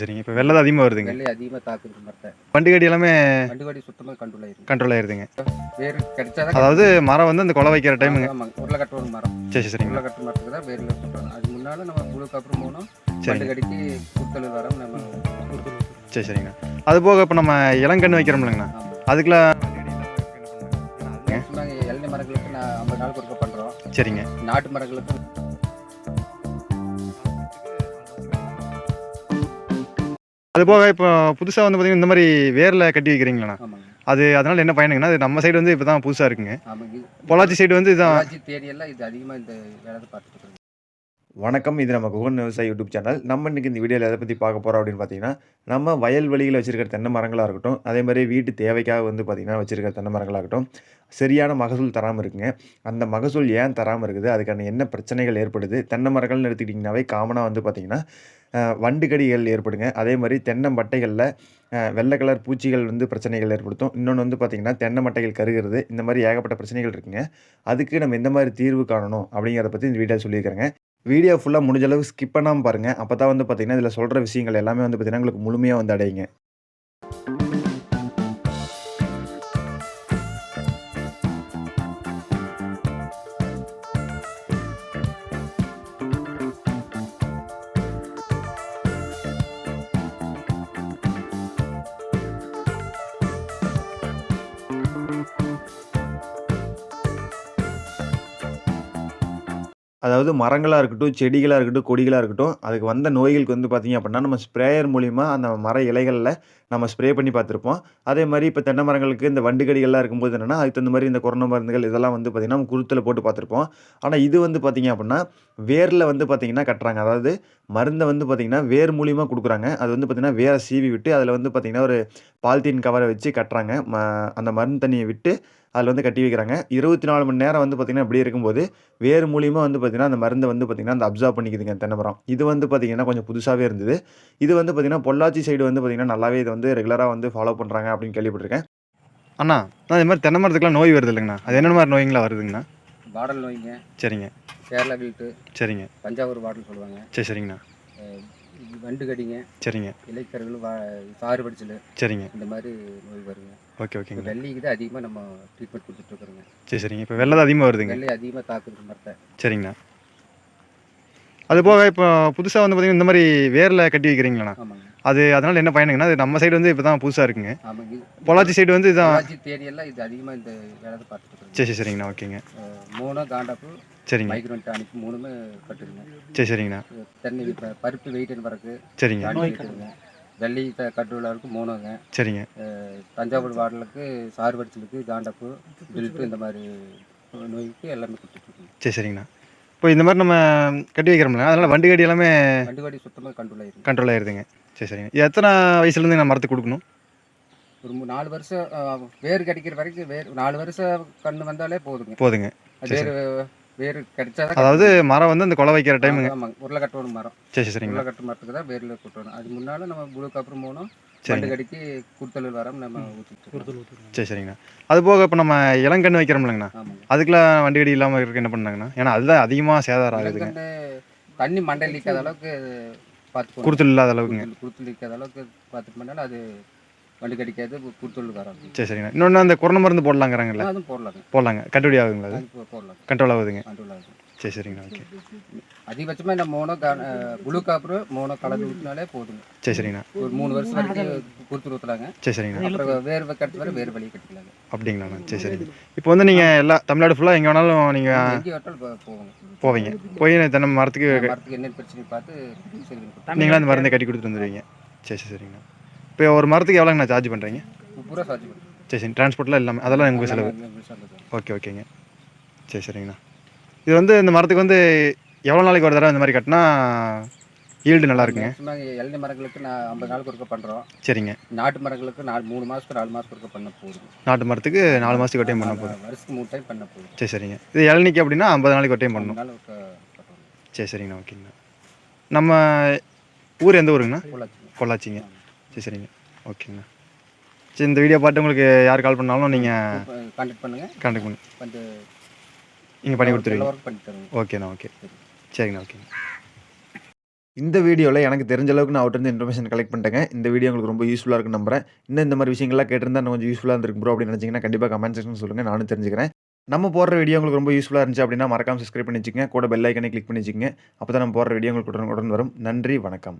சரிங்க. இப்போ வெள்ளம் அதிகமாக வருதுங்க. வெள்ளை அதிகமாக தாக்குது மரத்தை. வண்டி கடி எல்லாமே வண்டி வாடி சுத்தமாக கண்ட்ரோல் ஆயிருக்கு கண்ட்ரோல் ஆயிருதுங்க. வேர் கிடைச்சாதான் அதாவது மரம் வந்து அந்த கொலை வைக்கிற டைமுங்க உருளைக்கட்டு ஒரு மரம். சரி சரிங்களா உருளைக்கட்டு மரத்துக்கு தான் வேரில் சுத்தம் அது முன்னால் நம்ம முழுக்கு அப்புறம் போனோம். வண்டு சரிங்க. கடிக்கு குத்தல் வரோம் நம்ம சரி சரிங்க. அது போக இப்போ நம்ம இளங்கன்று வைக்கிறோம் இல்லைங்கண்ணா ஆமாம் அதுக்கெல்லாம் மேக்ஸிமம் இளநீ மரங்களுக்கு நான் ஐம்பது நாளுக்கு ஒருக்க பண்ணுறோம் சரிங்க. நாட்டு மரங்களுக்கு அது போக இப்போ புதுசாக வந்து பார்த்தீங்கன்னா இந்த மாதிரி வேரில் கட்டி வைக்கிறீங்களாண்ணா? அது அதனால என்ன பயனுங்கன்னா அது நம்ம சைடு வந்து இப்போ தான் புதுசாக இருக்குங்க பொள்ளாச்சி சைடு வந்து பொள்ளாச்சி தேடியெல்லாம் இது அதிகமாக இந்த வேலை பார்த்துட்டு வணக்கம் இது நம்ம குகன் விவசாய யூடியூப் சேனல். நம்ம இன்றைக்கி இந்த வீடியோவில் எதை பற்றி பார்க்க போகிறோம் அப்படின்னு பார்த்தீங்கன்னா நம்ம வயல்வெளியில் வச்சுருக்கிற தென்னை மரங்களாக இருக்கட்டும் அதே மாதிரி வீட்டு தேவைக்காக வந்து பார்த்திங்கன்னா வச்சுருக்கிற தென்னை மரங்களாக இருக்கட்டும் சரியான மகசூல் தராமல் இருக்குங்க. அந்த மகசூல் ஏன் தராமல் இருக்குது? அதுக்கான என்ன பிரச்சனைகள் ஏற்படுது? தென்னை மரங்கள்னு எடுத்துக்கிட்டிங்கனாவே காமனாக வந்து பார்த்திங்கன்னா வண்டுக்கடிகள் ஏற்படுங்க. அதே மாதிரி தென்னம்பட்டைகளில் வெள்ளை கலர் பூச்சிகள் வந்து பிரச்சனைகள் ஏற்படுத்தும். இன்னொன்று வந்து பார்த்திங்கன்னா தென்னை மட்டைகள் கருகிறது. இந்த மாதிரி ஏகப்பட்ட பிரச்சனைகள் இருக்குங்க. அதுக்கு நம்ம எந்த மாதிரி தீர்வு காணணும் அப்படிங்கிறத பற்றி இந்த வீடியோ சொல்லியிருக்கிறேங்க. வீடியோ ஃபுல்லாக முடிஞ்சளவு ஸ்கிப் பண்ணாமல் பாருங்கள் அப்போ தான் வந்து பார்த்திங்கன்னா இதில் சொல்கிற விஷயங்கள் எல்லாமே வந்து பார்த்தீங்கன்னா உங்களுக்கு முழுமையாக வந்து அடையுங்க. அதாவது மரங்களாக இருக்கட்டும் செடிகளாக இருக்கட்டும் கொடிகளாக இருக்கட்டும் அதுக்கு வந்த நோய்களுக்கு வந்து பார்த்திங்க அப்படின்னா நம்ம ஸ்ப்ரேயர் மூலிமா அந்த மர இலைகளில் நம்ம ஸ்ப்ரே பண்ணி பார்த்துருப்போம். அதே மாதிரி இப்போ தென்னை மரங்களுக்கு இந்த வண்டுகடிகள்லாம் இருக்கும்போது என்னென்னா அதுக்கு தகுந்த மாதிரி இந்த கொரோனா மருந்துகள் இதெல்லாம் வந்து பார்த்திங்கன்னா நம்ம குருத்தில் போட்டு பார்த்துருப்போம். ஆனால் இது வந்து பார்த்திங்க அப்படின்னா வேரில் வந்து பார்த்திங்கன்னா கட்டுறாங்க. அதாவது மருந்தை வந்து பார்த்திங்கன்னா வேர் மூலியமாக கொடுக்குறாங்க. அது வந்து பார்த்திங்கன்னா வேரை சீவி விட்டு அதில் வந்து பார்த்திங்கன்னா ஒரு பாலித்தீன் கவரை வச்சு கட்டுறாங்க. ம அந்த மருந்து தண்ணியை விட்டு அதில் வந்து கட்டி வைக்கிறாங்க. இருபத்தி நாலு மணி நேரம் வந்து பார்த்திங்கன்னா இப்படி இருக்கும்போது வேர் மூலியமாக வந்து பார்த்திங்கன்னா அந்த மருந்தை வந்து பார்த்திங்கன்னா அந்த அப்சர்வ் பண்ணிக்குதுங்க தென்னை மரம் இது வந்து பார்த்திங்கன்னா கொஞ்சம் புதுசாகவே இருந்தது. இது வந்து பார்த்திங்கன்னா பொள்ளாச்சி சைடு வந்து பார்த்திங்கன்னா நல்லாவே இதை வந்து ரெகுலராக வந்து ஃபாலோ பண்ணுறாங்க அப்படின்னு கேள்விப்பட்டிருக்கேன். அண்ணா நான் இது மாதிரி தென்னை மரத்துக்குலாம் நோய் வருது இல்லைங்கண்ணா? அது என்னென்ன மாதிரி நோய்ங்களா வருதுங்கண்ணா? வாடல் நோய்ங்க. சரிங்க. கேரளா வீட்டு சரிங்க. தஞ்சாவூர் வாடல் சொல்லுவாங்க. சரி சரிங்கண்ணா. வண்டு கடிங்க சரிங்க. இலைக்கருகள் வா சாறு படிச்சல் சரிங்க. இந்த மாதிரி நோய் வருங்க. ஓகே ஓகேங்க. வெள்ளிக்கு தான் அதிகமாக நம்ம ட்ரீட்மெண்ட் கொடுத்துட்ருக்குறோங்க சரி சரிங்க. இப்போ வெள்ளம் தான் அதிகமாக வருதுங்க. வெள்ளை அதிகமாக தாக்குது மரத்தை. சரிங்கண்ணா. அது போக இப்போ புதுசாக வந்து பார்த்தீங்கன்னா இந்த மாதிரி வேரில் கட்டி வைக்கிறீங்களாண்ணா? ஆமாங்க. அது அதனால என்ன பயனுங்கன்னா அது நம்ம சைடு வந்து இப்போ தான் புதுசாக இருக்குங்க. பொள்ளாச்சி சைடு வந்து இதான் பொள்ளாச்சி தேடியெல்லாம் இது அதிகமாக இந்த வேலை பார்த்துட்டு சரி சரி சரிங்கண்ணா. ஓகேங்க. மூணும் காண்டாப்பு சரிங்க. மைக்ரோன் டானிக் மூணுமே கட்டுதுங்க சரி சரிங்கண்ணா. தென்னை இப்போ பருப்பு வெயிட்டுன்னு வரக்கு சரிங்க. வெள்ளி த கட்டுவிழாவுக்கு மூணுங்க. சரிங்க. தஞ்சாவூர் வாடலுக்கு சாறு வடிச்சலுக்கு காண்டப்பு பில்ட்டு இந்த மாதிரி நோய்க்கு எல்லாமே கொடுத்துட்ருக்கோங்க சரி சரிங்கண்ணா. இப்போ இந்த மாதிரி நம்ம கட்டி வைக்கிறோம்ல அதனால் வண்டி கடி எல்லாமே வண்டி வாடி சுத்தமாக கண்ட்ரோல் ஆயிருக்கு கண்ட்ரோல் ஆயிருதுங்க. சரி சரிங்க. எத்தனை வயசுலேருந்து நான் மரத்துக்கு கொடுக்கணும்? ஒரு நாலு வருஷம் வேர் கிடைக்கிற வரைக்கும் வேர் நாலு வருஷம் கண்ணு வந்தாலே போதுங்க. போதுங்க. வேறு வேர் கிடைச்சாதான் அதாவது மரம் வந்து அந்த கொலை வைக்கிற டைமுங்க ஆமாங்க உருளைக்கட்டு மரம். சரி சரி சரிங்கண்ணா உருளைக்கட்டு மரத்துக்கு தான் வேரில் கூட்டணும் அது முன்னால் நம்ம புழுக்கு அப்புறம் போனோம் சரிங்க. வண்டு கடிக்கு குடுத்தல் வரம் நம்ம சரி சரிங்கண்ணா. அது போக இப்போ நம்ம இளங்கன்று வைக்கிறோம் இல்லைங்கண்ணா ஆமாங்க. அதுக்கெல்லாம் வண்டி கடி இல்லாமல் இருக்க என்ன பண்ணாங்கண்ணா? ஏன்னா அதுதான் அதிகமாக சேதாரம் ஆகுதுங்க. தண்ணி மண்டையில் நிற்காத அளவுக்கு பார்த்துக்கணும் குருத்தல் இல்லாத அளவுக்குங்க. குடுத்து நிற்காத அளவுக்கு பார்த்துட்டு பண்ணாலும் அது வண்டு கடிக்காது குடுத்தல் வரும் சரி சரிங்கண்ணா. இன்னொன்று அந்த கொரோனா மருந்து போடலாங்கிறாங்கல்ல? அதுவும் போடலாங்க. போடலாங்க. கட்டுப்படி ஆகுங்களா அது? போடலாம் கண்ட்ரோல் ஆகுதுங்க. கண்ட்ரோல் ஆகும் சரி சரிங்கண்ணா. ஓகே. அதிகபட்சமாக இந்த மோனோ புளு காப்புரு மோனோ கலந்து ஊற்றினாலே போதுங்க. சரி சரிங்கண்ணா. ஒரு மூணு வருஷம் வரைக்கும் கொடுத்து ஊற்றலாங்க சரி சரிங்கண்ணா. அப்புறம் வேறு கட்டு வர வேறு வழி கட்டிக்கலாங்க. அப்படிங்களாண்ணா சரி சரிங்க. இப்போ வந்து நீங்கள் எல்லா தமிழ்நாடு ஃபுல்லாக எங்கே வேணாலும் நீங்கள் எங்கே வட்டாலும் போ- போவோங்க. போவீங்க. போய் தென்னை மரத்துக்கு மரத்துக்கு என்ன பிரச்சனை பார்த்து சரி பண்ணி கொடுப்போம். நீங்களா அந்த மருந்தை கட்டி கொடுத்துட்டு வந்துடுவீங்க சரி சரி சரிங்கண்ணா. இப்போ ஒரு மரத்துக்கு எவ்வளோங்கண்ணா சார்ஜ் பண்ணுறீங்க முப்பது ரூபா சார்ஜ் சரி சரி டிரான்ஸ்போர்ட்லாம் எல்லாமே அதெல்லாம் உங்கள் செலவு. ஓகே ஓகேங்க சரி சரிங்கண்ணா. இது வந்து இந்த மரத்துக்கு வந்து எவ்வளோ நாளைக்கு ஒரு தடவை இந்த மாதிரி கட்டினா ஈல்டு நல்லா இருக்குங்க? இளநீ மரங்களுக்கு நான் ஐம்பது நாளுக்கு ஒருக்க பண்ணுறோம் சரிங்க. நாட்டு மரங்களுக்கு நாலு மூணு மாதத்துக்கு நாலு மாதத்துக்கு ஒருக்க பண்ண போதும். நாட்டு மரத்துக்கு நாலு மாதத்துக்கு ஒரு டைம் பண்ண போதும். வருஷத்துக்கு மூணு டைம் பண்ண போதும். சரி சரிங்க. இது இளநிக்கு அப்படின்னா ஐம்பது நாளைக்கு ஒரு டைம் பண்ணணும். நாள் சரி சரிங்கண்ணா ஓகேங்கண்ணா. நம்ம ஊர் எந்த ஊருங்கண்ணா? பொள்ளாச்சி பொள்ளாச்சிங்க. சரி சரிங்க. ஓகேங்கண்ணா சரி இந்த வீடியோ பார்த்து உங்களுக்கு யார் கால் பண்ணாலும் நீங்கள் கான்டாக்ட் பண்ணுங்க. கான்டாக்ட் பண்ணி. வந்து நீங்கள் பண்ணி கொடுத்துருவீங்க. ஓகேண்ணா ஓகே. சரிங்கண்ணா ஓகேங்க. இந்த வீடியோவில் எனக்கு தெரிஞ்ச அளவுக்கு நான் அவர்கிட்ட இன்ஃபர்மேஷன் கலெக்ட் பண்ணிட்டேங்க. இந்த வீடியோ உங்களுக்கு ரொம்ப யூஸ்ஃபுல்லாக இருக்குன்னு நம்புறேன். இன்னும் இந்த மாதிரி விஷயங்கள்லாம் கேட்டிருந்தா இன்னும் கொஞ்சம் யூஸ்ஃபுல்லாக இருந்திருக்கு ப்ரோ அப்படின்னு நினச்சிங்கன்னா கண்டிப்பாக கமெண்ட் செக்ஷன் சொல்லுங்கள் நானும் தெரிஞ்சுக்கிறேன். நம்ம போடுற வீடியோ உங்களுக்கு ரொம்ப யூஸ்ஃபுல்லாக இருந்துச்சு அப்படின்னா மறக்காம சப்ஸ்கிரைப் பண்ணி வச்சுக்கங்க. கூட பெல் ஐக்கனை கிளிக் பண்ணி அப்போ தான் நம்ம போடுற வீடியோ உங்களுக்கு உடனுக்குடன் வரும். நன்றி வணக்கம்.